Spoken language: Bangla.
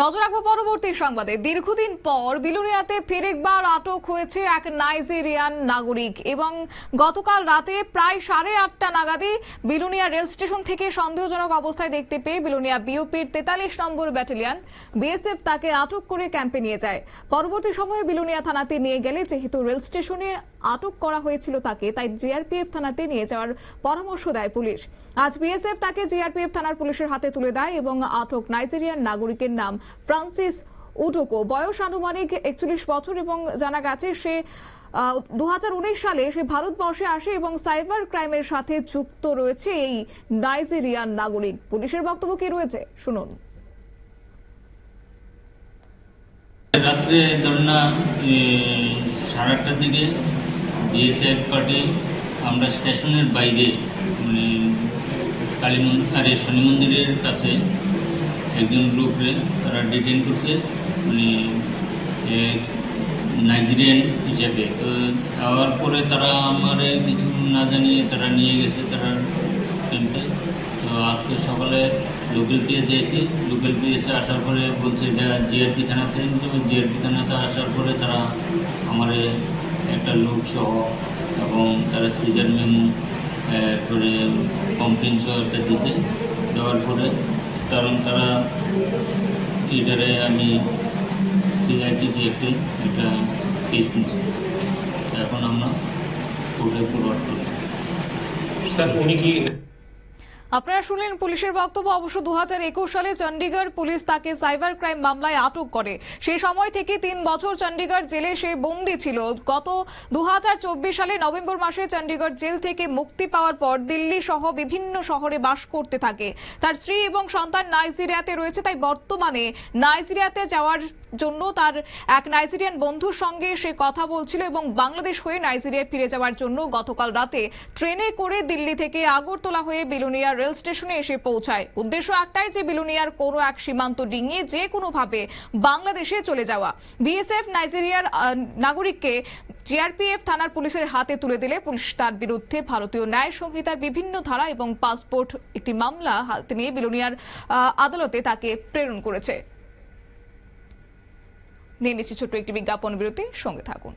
নজর রাখব পরবর্তী সংবাদে। দীর্ঘদিন পর বিলুনিয়াতে ফেরেকবার আটক হয়েছে এক নাইজেরিয়ান নাগরিক এবং গতকাল রাতে প্রায় সাড়ে আটটা নাগাদে বিলুনিয়া রেল স্টেশন থেকে সন্দেহজনক অবস্থায় দেখতে পেয়ে বিলুনিয়া বিওপির তেতাল্লিশ নম্বর ব্যাটালিয়ন বিএসএফ তাকে আটক করে ক্যাম্পে নিয়ে যায়। পরবর্তী সময়ে বিলুনিয়া থানাতে নিয়ে গেলে যেহেতু রেল স্টেশনে আটক করা হয়েছিল তাকে, তাই জিআরপিএফ থানাতে নিয়ে যাওয়ার পরামর্শ দেয় পুলিশ। আজ বিএসএফ তাকে জিআরপিএফ থানার পুলিশের হাতে তুলে দেয় এবং আটক নাইজেরিয়ান নাগরিকের নাম ফ্রান্সিস উডোকো। বয়স আনুমানিক একচল্লিশ বছর এবং জানা গেছে সে দু সালে সে ভারতবর্ষে আসে এবং সাইবার ক্রাইমের সাথে যুক্ত রয়েছে এই নাইজেরিয়ান নাগরিক। পুলিশের বক্তব্য কি রয়েছে? শুনুন। রাত্রে ধরুন সাড়ে আটটার দিকে বিএসএফ পার্টি আমরা স্টেশনের বাইরে মানে কালী মন্দির, আরে শনি মন্দিরের কাছে একজন গ্রুপে তারা ডিটেন করছে। মানে নাইজেরিয়ান হিসেবে। তো যাওয়ার পরে তারা আমার কিছু না জানিয়ে তারা নিয়ে গেছে তারা ক্যাম্পে তো আজকে সকালে লোকাল পিএসে এসেছি লোকাল পিএসে আসার পরে বলছে, এটা জিআরপি থানাতে জিআরপি থানাতে আসার পরে তারা আমার একটা লোক সহ এবং তারা সিজার মেমো করে কমপ্লেন সহ একটা দিছে। দেওয়ার পরে কারণ তারা এটারে আমি সিআইটিসি একটি এটা কেস নিয়েছি। এখন আমরা কোর্টে ফরওয়ার্ড করি স্যার, উনি কি আপনারা শুনলেন পুলিশের বক্তব্য। অবশ্য দু হাজার একুশ সালে চণ্ডীগড় পুলিশ তাকে সাইবার ক্রাইম মামলায় আটক করে। সেই সময় থেকে তিন বছর চণ্ডীগড় জেলে সে বন্দি ছিল। গত দুহাজার চব্বিশ সালে নভেম্বর মাসে চণ্ডীগড় জেল থেকে মুক্তি পাওয়ার পর দিল্লি সহ বিভিন্ন শহরে বাস করতে থাকে। তার স্ত্রী এবং সন্তান নাইজেরিয়াতে রয়েছে, তাই বর্তমানে নাইজেরিয়াতে যাওয়ার জন্য তার এক নাইজেরিয়ান বন্ধুর সঙ্গে সে কথা বলছিল এবং বাংলাদেশ হয়ে নাইজেরিয়ায় ফিরে যাওয়ার জন্য গতকাল রাতে ট্রেনে করে দিল্লি থেকে আগরতলা হয়ে বিলুনিয়া রেল স্টেশনে এসে পৌঁছায়। উদ্দেশ্য একটাই যে বিলুনিয়ার কোনো এক সীমান্ত ডিঙিয়ে যে কোনোভাবে বাংলাদেশে চলে যাওয়া। বিএসএফ নাইজেরিয়ার নাগরিককে জিআরপিএফ থানার পুলিশের হাতে তুলে দিলে পুলিশ তার বিরুদ্ধে ভারতীয় ন্যায় সংহিতার বিভিন্ন ধারা এবং পাসপোর্ট একটি মামলা হাতে নিয়ে বিলুনিয়ার আদালতে তাকে প্রেরণ করেছে। নিয়ে নিচ্ছি ছোট্ট একটি বিজ্ঞাপন বিরতি, সঙ্গে থাকুন।